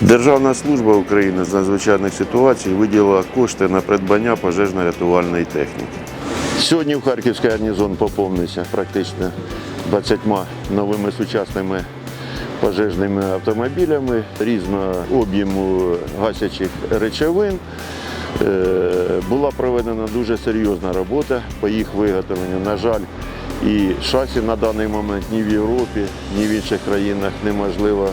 Державна служба України з надзвичайних ситуацій виділила кошти на придбання пожежно-рятувальної техніки. Сьогодні в Харківський гарнізон поповнився практично 20 новими сучасними пожежними автомобілями різного об'єму гасячих речовин. Е, Була проведена дуже серйозна робота по їх виготовленню. На жаль, і шасі на даний момент ні в Європі, ні в інших країнах неможливо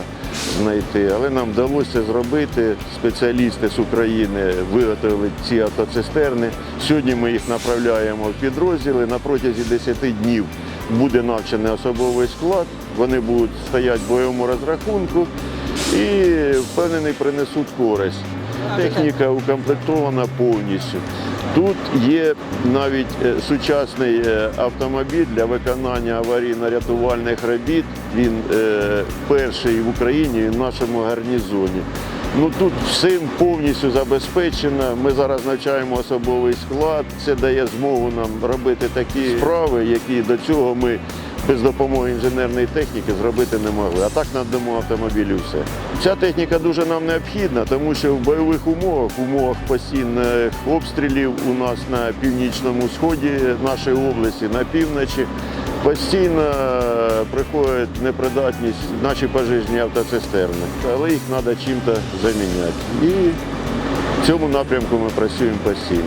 знайти. Але нам вдалося зробити. Спеціалісти з України виготовили ці автоцистерни. Сьогодні ми їх направляємо в підрозділи. На протязі 10 днів буде навчений особовий склад. Вони будуть стояти в бойовому розрахунку і впевнений принесуть користь. Техніка укомплектована повністю. Тут є навіть е, сучасний е, автомобіль для виконання аварійно-рятувальних робіт. Він е, перший в Україні і в нашому гарнізоні. Ну тут всім повністю забезпечено. Ми зараз навчаємо особовий склад. Це дає змогу нам робити такі справи, які до цього ми без допомоги інженерної техніки зробити не могли. А так надамо автомобілю все. Ця техніка дуже нам необхідна, тому що в бойових умовах, в умовах постійних обстрілів у нас на північному сході нашої області, на півночі. Постійно приходить непридатність наші пожежні автоцистерни, але їх треба чим-то заміняти. І в цьому напрямку ми працюємо постійно.